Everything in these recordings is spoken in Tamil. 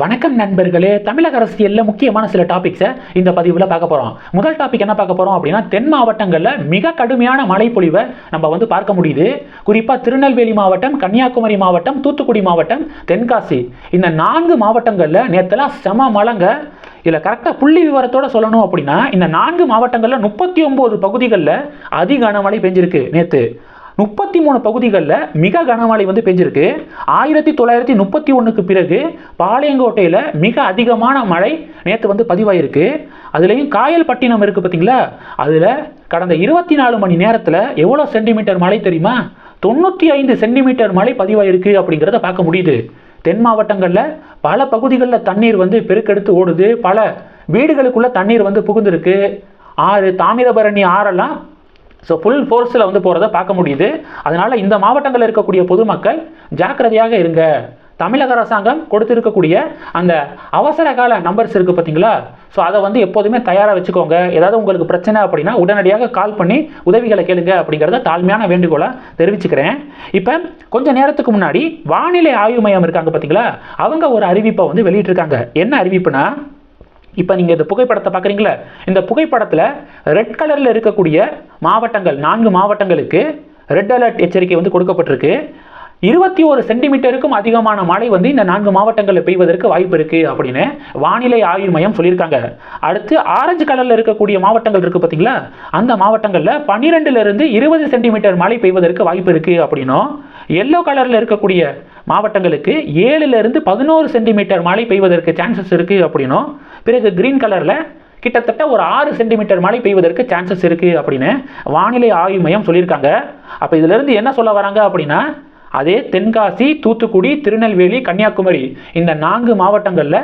வணக்கம் நண்பர்களே. தமிழக அரசியலில் முக்கியமான சில டாபிக்ஸை இந்த பதிவில் பார்க்க போகிறோம் முதல் டாபிக் என்ன பார்க்க போகிறோம் அப்படின்னா தென் மாவட்டங்களில் மிக கடுமையான மழைப்பொழிவை நம்ம வந்து பார்க்க முடியுது. குறிப்பாக திருநெல்வேலி மாவட்டம் கன்னியாகுமரி மாவட்டம் தூத்துக்குடி மாவட்டம் தென்காசி. இந்த நான்கு மாவட்டங்களில் நேற்றுலாம் செம மழைங்க. இதில் கரெக்டாக புள்ளி விவரத்தோட சொல்லணும் அப்படின்னா இந்த நான்கு மாவட்டங்களில் முப்பத்தி ஒம்பது பகுதிகளில் அதிக கனமழை பெஞ்சிருக்கு நேற்று முப்பத்தி மூணு பகுதிகளில் மிக கனமழை வந்து பெஞ்சிருக்கு. ஆயிரத்தி தொள்ளாயிரத்தி முப்பத்தி ஒன்றுக்கு பிறகு பாளையங்கோட்டையில் மிக அதிகமான மழை நேற்று வந்து பதிவாயிருக்கு. அதுலேயும் காயல்பட்டினம் இருக்குது பார்த்தீங்களா அதில் கடந்த இருபத்தி நாலு மணி நேரத்தில் எவ்வளோ சென்டிமீட்டர் மழை தெரியுமா? தொண்ணூற்றி ஐந்து சென்டிமீட்டர் மழை பதிவாயிருக்கு அப்படிங்கிறத பார்க்க முடியுது. தென் மாவட்டங்களில் பல பகுதிகளில் தண்ணீர் வந்து பெருக்கெடுத்து ஓடுது. பல வீடுகளுக்குள்ளே தண்ணீர் வந்து புகுந்திருக்கு. ஆறு தாமிரபரணி ஆறெல்லாம் ஸோ ஃபுல் ஃபோர்ஸில் வந்து போகிறத பார்க்க முடியுது. அதனால் இந்த மாவட்டங்களில் இருக்கக்கூடிய பொதுமக்கள் ஜாக்கிரதையாக இருங்க. தமிழக அரசாங்கம் கொடுத்துருக்கக்கூடிய அந்த அவசர கால நம்பர்ஸ் இருக்குது பார்த்தீங்களா ஸோ அதை வந்து எப்போதுமே தயாராக வச்சுக்கோங்க. ஏதாவது உங்களுக்கு பிரச்சனை அப்படின்னா உடனடியாக கால் பண்ணி உதவிகளை கேளுங்க அப்படிங்கிறத தாழ்மையான வேண்டுகோளாக தெரிவிச்சுக்கிறேன். இப்போ கொஞ்ச நேரத்துக்கு முன்னாடி வானிலை ஆய்வு மையம் இருக்காங்க பார்த்தீங்களா அவங்க ஒரு அறிவிப்பை வந்து வெளியிட்டிருக்காங்க. என்ன அறிவிப்புனா இப்போ நீங்கள் இந்த புகைப்படத்தை பார்க்குறீங்களா இந்த புகைப்படத்தில் ரெட் கலரில் இருக்கக்கூடிய மாவட்டங்கள் நான்கு மாவட்டங்களுக்கு ரெட் அலர்ட் எச்சரிக்கை வந்து கொடுக்கப்பட்டிருக்கு. இருபத்தி ஒரு சென்டிமீட்டருக்கும் அதிகமான மழை வந்து இந்த நான்கு மாவட்டங்களில் பெய்வதற்கு வாய்ப்பு இருக்குது அப்படின்னு வானிலை ஆய்வு மையம் சொல்லியிருக்காங்க. அடுத்து ஆரஞ்சு கலரில் இருக்கக்கூடிய மாவட்டங்கள் இருக்குது பார்த்தீங்களா அந்த மாவட்டங்களில் பன்னிரெண்டுலேருந்து இருபது சென்டிமீட்டர் மழை பெய்வதற்கு வாய்ப்பு இருக்குது அப்படின்னும் எல்லோ கலரில் இருக்கக்கூடிய மாவட்டங்களுக்கு ஏழுலேருந்து பதினோரு சென்டிமீட்டர் மழை பெய்வதற்கு சான்சஸ் இருக்குது அப்படின்னும் பிறகு கிரீன் கலரில் கிட்டத்தட்ட ஒரு ஆறு சென்டிமீட்டர் மழை பெய்வதற்கு சான்சஸ் இருக்குது அப்படின்னு வானிலை ஆய்வு மையம் சொல்லியிருக்காங்க. அப்போ இதிலிருந்து என்ன சொல்ல வராங்க அப்படின்னா அதே தென்காசி தூத்துக்குடி திருநெல்வேலி கன்னியாகுமரி இந்த நான்கு மாவட்டங்களில்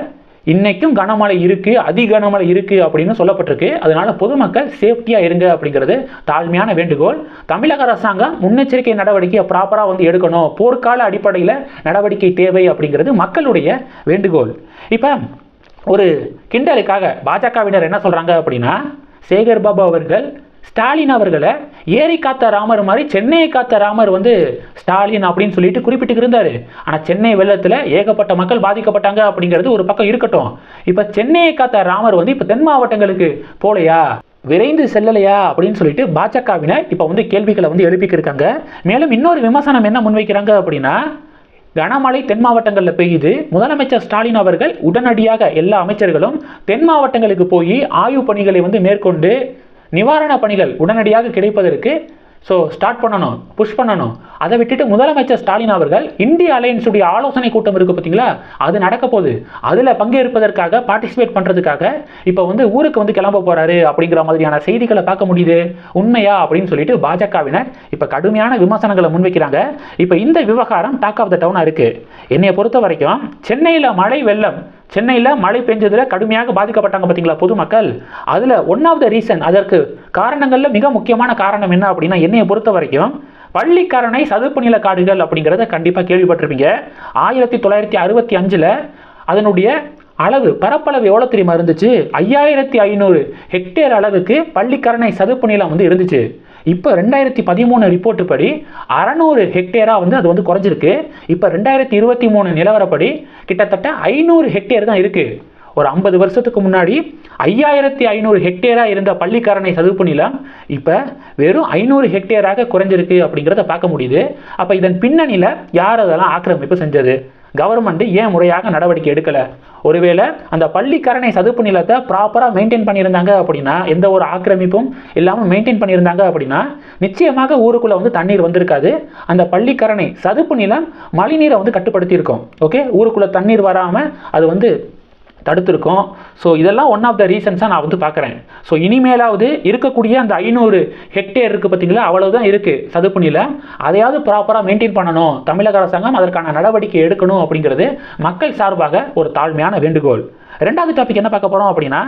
இன்றைக்கும் கனமழை இருக்குது அதி கனமழை அப்படின்னு சொல்லப்பட்டிருக்கு. அதனால் பொதுமக்கள் சேஃப்டியாக இருங்க அப்படிங்கிறது தாழ்மையான வேண்டுகோள். தமிழக அரசாங்கம் முன்னெச்சரிக்கை நடவடிக்கையை ப்ராப்பராக வந்து எடுக்கணும். போர்க்கால அடிப்படையில் நடவடிக்கை தேவை அப்படிங்கிறது மக்களுடைய வேண்டுகோள். இப்போ ஒரு கிண்டலுக்காக பாஜகவினர் என்ன சொல்கிறாங்க அப்படின்னா சேகர் பாபு அவர்கள் ஸ்டாலின் அவர்களை ஏரி காத்த ராமர் மாதிரி சென்னையை காத்த ராமர் வந்து ஸ்டாலின் அப்படின்னு சொல்லிட்டு குறிப்பிட்டு இருந்தார் ஆனால் சென்னை வெள்ளத்தில் ஏகப்பட்ட மக்கள் பாதிக்கப்பட்டாங்க அப்படிங்கிறது ஒரு பக்கம் இருக்கட்டும். இப்போ சென்னையை காத்த ராமர் வந்து இப்போ தென் மாவட்டங்களுக்கு போலையா? விரைந்து செல்லலையா? அப்படின்னு சொல்லிட்டு பாஜகவினர் இப்போ வந்து கேள்விகளை வந்து எழுப்பிக்கிருக்காங்க. மேலும் இன்னொரு விமர்சனம் என்ன முன்வைக்கிறாங்க அப்படின்னா கனமழை தென் மாவட்டங்களில் பெய்யுது. முதலமைச்சர் ஸ்டாலின் அவர்கள் உடனடியாக எல்லா அமைச்சர்களும் தென் மாவட்டங்களுக்கு போய் ஆய்வு பணிகளை வந்து மேற்கொண்டு நிவாரண பணிகள் உடனடியாக கிடைப்பதற்கு ஸோ ஸ்டார்ட் பண்ணணும் புஷ் பண்ணணும். அதை விட்டுட்டு முதலமைச்சர் ஸ்டாலின் அவர்கள் இந்திய அலையன்ஸுடைய ஆலோசனை கூட்டம் இருக்குது பார்த்தீங்களா? அது நடக்க போகுது. அதில் பங்கேற்பதற்காக பார்ட்டிசிபேட் பண்ணுறதுக்காக இப்போ வந்து ஊருக்கு வந்து கிளம்ப போகிறாரு அப்படிங்கிற மாதிரியான செய்திகளை பார்க்க முடியுது. உண்மையா அப்படின்னு சொல்லிட்டு பாஜகவினர் இப்போ கடுமையான விமர்சனங்களை முன்வைக்கிறாங்க. இப்போ இந்த விவகாரம் டாக் ஆஃப் த டவுனாக இருக்குது என்னைய பொறுத்த வரைக்கும் சென்னையில் மழை வெள்ளம் சென்னையில் மழை பெஞ்சதில் கடுமையாக பாதிக்கப்பட்டாங்க பார்த்தீங்களா பொதுமக்கள்? அதில் ஒன் ஆஃப் த ரீசன் அதற்கு காரணங்களில் மிக முக்கியமான காரணம் என்ன அப்படின்னா என்னையை பொறுத்த வரைக்கும் பள்ளிக்கரணை சதுப்பு நில காடுகள் அப்படிங்கிறத கண்டிப்பாக கேள்விப்பட்டிருப்பீங்க. ஆயிரத்தி தொள்ளாயிரத்தி அறுபத்தி அஞ்சில் அதனுடைய அளவு பரப்பளவு எவ்வளோ தெரியுமா இருந்துச்சு? ஐயாயிரத்தி ஐநூறு ஹெக்டேர் அளவுக்கு பள்ளிக்கரணை சதுப்பு நிலம் வந்து இருந்துச்சு. இப்போ ரெண்டாயிரத்தி பதிமூணு ரிப்போர்ட்டு படி அறநூறு ஹெக்டேராக வந்து அது வந்து குறைஞ்சிருக்கு. இப்போ ரெண்டாயிரத்தி இருபத்தி மூணு நிலவரப்படி கிட்டத்தட்ட ஐநூறு ஹெக்டேர் தான் இருக்குது ஒரு ஐம்பது வருஷத்துக்கு முன்னாடி ஐயாயிரத்தி ஐநூறு ஹெக்டேராக இருந்த பள்ளிக்காரனை சதுப்பு நிலம் இப்போ வெறும் ஐநூறு ஹெக்டேராக குறைஞ்சிருக்கு அப்படிங்கிறத பார்க்க முடியுது. அப்போ இதன் பின்னணியில் யார் அதெல்லாம் ஆக்கிரமிப்பு செஞ்சது? கவர்மெண்ட் ஏன் முறையாக நடவடிக்கை எடுக்கலை? ஒருவேளை அந்த பள்ளிக்கரணை சதுப்பு நிலத்தை ப்ராப்பராக மெயின்டைன் பண்ணியிருந்தாங்க அப்படின்னா எந்த ஒரு ஆக்கிரமிப்பும் இல்லாமல் மெயின்டைன் பண்ணியிருந்தாங்க அப்படின்னா நிச்சயமாக ஊருக்குள்ளே வந்து தண்ணீர் வந்திருக்காது. அந்த பள்ளிக்கரணை சதுப்பு நிலம் மழைநீரை வந்து கட்டுப்படுத்தியிருக்கோம். ஓகே ஊருக்குள்ளே தண்ணீர் வராமல் அது வந்து தடுத்திருக்கோம். ஸோ இதெல்லாம் ஒன் ஆஃப் த ரீசன்ஸாக நான் வந்து பார்க்குறேன். ஸோ இனிமேலாவது இருக்கக்கூடிய அந்த ஐநூறு ஹெக்டேர் இருக்குது பார்த்தீங்களா? அவ்வளவுதான் இருக்குது சதுப்பு நிலம் அதையாவது ப்ராப்பராக மெயின்டைன் பண்ணணும். தமிழக அரசாங்கம் அதற்கான நடவடிக்கை எடுக்கணும் அப்படிங்கிறது மக்கள் சார்பாக ஒரு தாழ்மையான வேண்டுகோள். ரெண்டாவது டாபிக் என்ன பார்க்க போகிறோம் அப்படின்னா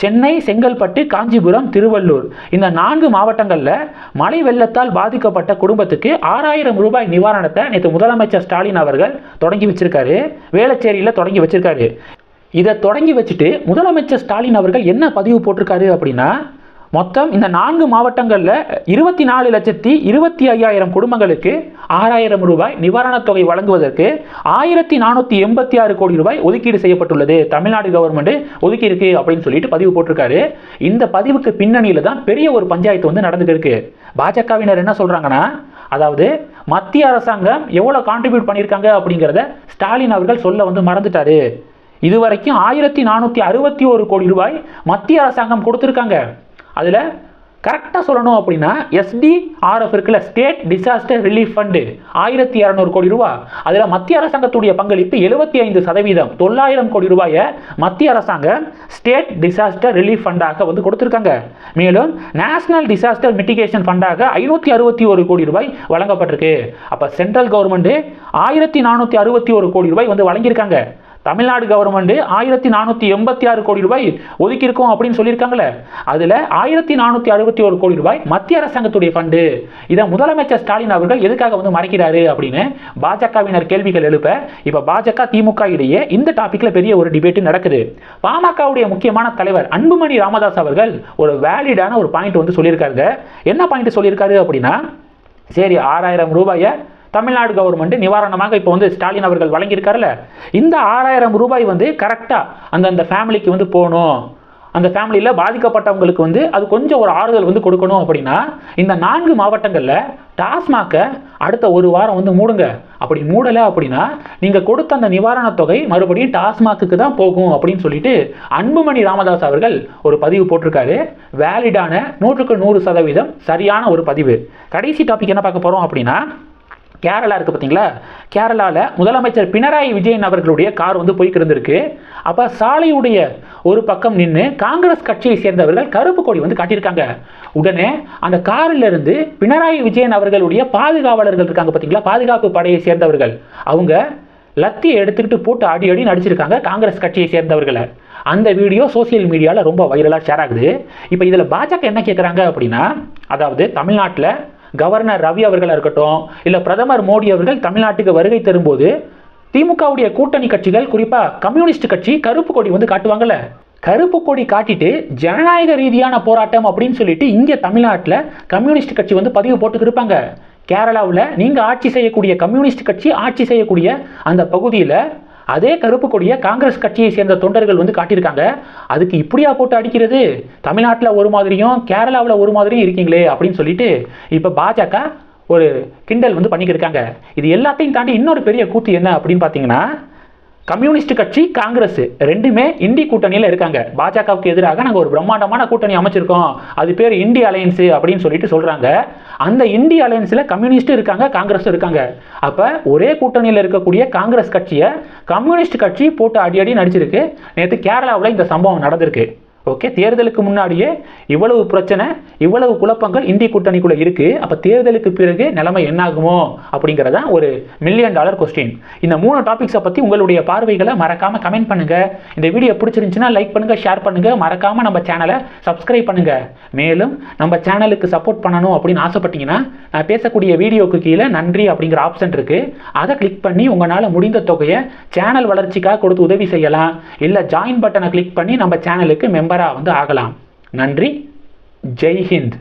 சென்னை செங்கல்பட்டு காஞ்சிபுரம் திருவள்ளூர் இந்த நான்கு மாவட்டங்களில் மழை வெள்ளத்தால் பாதிக்கப்பட்ட குடும்பத்துக்கு ஆறாயிரம் ரூபாய் நிவாரணத்தை நேற்று முதலமைச்சர் ஸ்டாலின் அவர்கள் தொடங்கி வச்சிருக்காரு. வேளச்சேரியில் தொடங்கி வச்சிருக்காரு. இதை தொடங்கி வச்சுட்டு முதலமைச்சர் ஸ்டாலின் அவர்கள் என்ன பதிவு போட்டிருக்காரு அப்படின்னா மொத்தம் இந்த நான்கு மாவட்டங்களில் இருபத்தி நாலு லட்சத்தி இருபத்தி ஐயாயிரம் குடும்பங்களுக்கு ஆறாயிரம் ரூபாய் நிவாரணத் தொகை வழங்குவதற்கு ஆயிரத்தி நானூற்றி எண்பத்தி ஆறு கோடி ரூபாய் ஒதுக்கீடு செய்யப்பட்டுள்ளது. தமிழ்நாடு கவர்மெண்ட் ஒதுக்கி இருக்கு அப்படின்னு சொல்லிட்டு பதிவு போட்டிருக்காரு. இந்த பதிவுக்கு பின்னணியில் தான் பெரிய ஒரு பஞ்சாயத்து வந்து நடந்துட்டு இருக்கு. பாஜகவினர் என்ன சொல்கிறாங்கன்னா அதாவது மத்திய அரசாங்கம் எவ்வளோ கான்ட்ரிபியூட் பண்ணியிருக்காங்க அப்படிங்கிறத ஸ்டாலின் அவர்கள் சொல்ல வந்து மறந்துட்டாரு. இதுவரைக்கும் ஆயிரத்தி நானூற்றி அறுபத்தி ஒரு கோடி ரூபாய் மத்திய அரசாங்கம் கொடுத்துருக்காங்க. அதில் கரெக்டாக சொல்லணும் அப்படின்னா எஸ்டிஆர்எஃப் இருக்குல்ல ஸ்டேட் டிசாஸ்டர் ரிலீஃப் ஃபண்டு ஆயிரத்தி இரநூறு கோடி ரூபாய். அதில் மத்திய அரசாங்கத்துடைய பங்களிப்பு எழுபத்தி ஐந்து சதவீதம். தொள்ளாயிரம் கோடி ரூபாயை மத்திய அரசாங்கம் ஸ்டேட் டிசாஸ்டர் ரிலீஃப் ஃபண்டாக வந்து கொடுத்துருக்காங்க. மேலும் நேஷனல் டிசாஸ்டர் மிட்டிகேஷன் ஃபண்டாக ஐநூற்றி அறுபத்தி ஒரு கோடி ரூபாய் வழங்கப்பட்டிருக்கு. அப்போ சென்ட்ரல் கவர்மெண்ட்டு ஆயிரத்தி நானூற்றி அறுபத்தி ஒரு கோடி ரூபாய் வந்து வழங்கியிருக்காங்க. தமிழ்நாடு கவர்மெண்ட் ஆயிரத்தி நானூற்றி எண்பத்தி ஆறு கோடி ரூபாய் ஒதுக்கியிருக்கோம் அப்படின்னு சொல்லியிருக்காங்களே. அதில் ஆயிரத்தி நானூற்றி அறுபத்தி ஒரு கோடி ரூபாய் மத்திய அரசாங்கத்துடைய ஃபண்டு இதை முதலமைச்சர் ஸ்டாலின் அவர்கள் எதுக்காக வந்து மறைக்கிறாரு அப்படின்னு பாஜகவினர் கேள்விகள் எழுப்ப இப்போ பாஜக திமுக இடையே இந்த டாப்பிக்கில் பெரிய ஒரு டிபேட் நடக்குது. பாமகவுடைய முக்கியமான தலைவர் அன்புமணி ராமதாஸ் அவர்கள் ஒரு வேலிடான ஒரு பாயிண்ட் வந்து சொல்லியிருக்காருங்க. என்ன பாயிண்ட் சொல்லியிருக்காரு அப்படின்னா சரி ஆறாயிரம் ரூபாயை தமிழ்நாடு கவர்மெண்ட் நிவாரணமாக இப்போ வந்து ஸ்டாலின் அவர்கள் வழங்கியிருக்காருல்ல? இந்த ஆறாயிரம் ரூபாய் வந்து கரெக்டாக அந்தந்த ஃபேமிலிக்கு வந்து போகணும். அந்த ஃபேமிலியில் பாதிக்கப்பட்டவங்களுக்கு வந்து அது கொஞ்சம் ஒரு ஆறுதல் வந்து கொடுக்கணும் அப்படின்னா இந்த நான்கு மாவட்டங்களில் டாஸ்மாகை அடுத்த ஒரு வாரம் வந்து மூடுங்க. அப்படி மூடலை அப்படின்னா நீங்கள் கொடுத்த அந்த நிவாரணத் தொகை மறுபடியும் டாஸ்மாக்கு தான் போகும் அப்படின்னு சொல்லிட்டு அன்புமணி ராமதாஸ் அவர்கள் ஒரு பதிவு போட்டிருக்காரு. வேலிடான நூற்றுக்கு நூறு சதவீதம் சரியான ஒரு பதிவு. கடைசி டாபிக் என்ன பார்க்க போகிறோம் அப்படின்னா கேரளா இருக்குது பார்த்தீங்களா கேரளாவில் முதலமைச்சர் பினராயி விஜயன் அவர்களுடைய கார் வந்து போய் இருந்திருக்கு அப்போ சாலையுடைய ஒரு பக்கம் நின்று காங்கிரஸ் கட்சியை சேர்ந்தவர்கள் கருப்பு கொடி வந்து காட்டியிருக்காங்க. உடனே அந்த காரிலிருந்து பினராயி விஜயன் அவர்களுடைய பாதுகாவலர்கள் இருக்காங்க பார்த்தீங்களா பாதுகாப்பு படையை சேர்ந்தவர்கள். அவங்க லத்தியை எடுத்துக்கிட்டு போட்டு அடி அடி நடிச்சிருக்காங்க காங்கிரஸ் கட்சியை சேர்ந்தவர்களை. அந்த வீடியோ சோசியல் மீடியாவில் ரொம்ப வைரலாக ஷேர் ஆகுது. இப்போ இதில் பாஜக என்ன கேட்குறாங்க அப்படின்னா அதாவது தமிழ்நாட்டில் கவர்னர் ரவி அவர்களாக இருக்கட்டும் இல்லை பிரதமர் மோடி அவர்கள் தமிழ்நாட்டுக்கு வருகை தரும்போது திமுகவுடைய கூட்டணி கட்சிகள் குறிப்பாக கம்யூனிஸ்ட் கட்சி கருப்பு கொடி வந்து காட்டுவாங்கல்ல? கருப்பு கொடி காட்டிட்டு ஜனநாயக ரீதியான போராட்டம் அப்படின்னு சொல்லிட்டு இங்கே தமிழ்நாட்டில் கம்யூனிஸ்ட் கட்சி வந்து பதிவு போட்டுக்கு இருப்பாங்க. கேரளாவில் நீங்கள் ஆட்சி செய்யக்கூடிய கம்யூனிஸ்ட் கட்சி ஆட்சி செய்யக்கூடிய அந்த பகுதியில் அதே கருப்பு கொடியை காங்கிரஸ் கட்சியை சேர்ந்த தொண்டர்கள் வந்து காட்டியிருக்காங்க. அதுக்கு இப்படியா போட்டு அடிக்கிறது? தமிழ்நாட்டில் ஒரு மாதிரியும் கேரளாவில் ஒரு மாதிரியும் இருக்கீங்களே அப்படின்னு சொல்லிட்டு இப்போ பாஜக ஒரு கிண்டல் வந்து பண்ணிக்கிருக்காங்க இது எல்லாத்தையும் தாண்டி இன்னொரு பெரிய கூத்து என்ன அப்படின்னு பார்த்தீங்கன்னா கம்யூனிஸ்ட் கட்சி காங்கிரஸ் ரெண்டுமே இந்தி கூட்டணியில் இருக்காங்க. பாஜகவுக்கு எதிராக நாங்கள் ஒரு பிரம்மாண்டமான கூட்டணி அமைச்சிருக்கோம். அது பேர் இந்தி அலையன்ஸ் அப்படின்னு சொல்லிட்டு சொல்கிறாங்க அந்த இந்தி அலையன்ஸில் கம்யூனிஸ்ட்டும் இருக்காங்க காங்கிரஸ் இருக்காங்க. அப்போ ஒரே கூட்டணியில் இருக்கக்கூடிய காங்கிரஸ் கட்சியை கம்யூனிஸ்ட் கட்சி போட்டு அடி அடி நடிச்சிருக்கு. நேற்று கேரளாவில் இந்த சம்பவம் நடந்திருக்கு. ஓகே தேர்தலுக்கு முன்னாடியே இவ்வளவு பிரச்சனை இவ்வளவு குழப்பங்கள் இந்திய கூட்டணிக்குள்ள இருக்கு. அப்ப தேர்தலுக்கு பிறகு நிலைமை என்னாகுமோ அப்படிங்கிறத ஒரு மில்லியன் டாலர் கொஸ்டின் இந்த மூணு டாபிக்ஸை பத்தி உங்களுடைய பார்வைகளை மறக்காம கமெண்ட் பண்ணுங்க. இந்த வீடியோ பிடிச்சிருந்துச்சுன்னா லைக் பண்ணுங்க ஷேர் பண்ணுங்க. மறக்காம நம்ம சேனலை சப்ஸ்கிரைப் பண்ணுங்க. மேலும் நம்ம சேனலுக்கு சப்போர்ட் பண்ணணும் அப்படின்னு ஆசைப்பட்டீங்கன்னா நான் பேசக்கூடிய வீடியோக்கு கீழே நன்றி அப்படிங்கிற ஆப்ஷன் இருக்கு. அதை கிளிக் பண்ணி உங்களால் முடிந்த தொகையை சேனல் வளர்ச்சிக்காக கொடுத்து உதவி செய்யலாம். இல்லை ஜாயின் பட்டனை கிளிக் பண்ணி நம்ம சேனலுக்கு மெம்பராக வந்து ஆகலாம். நன்றி. ஜெய் ஹிந்த்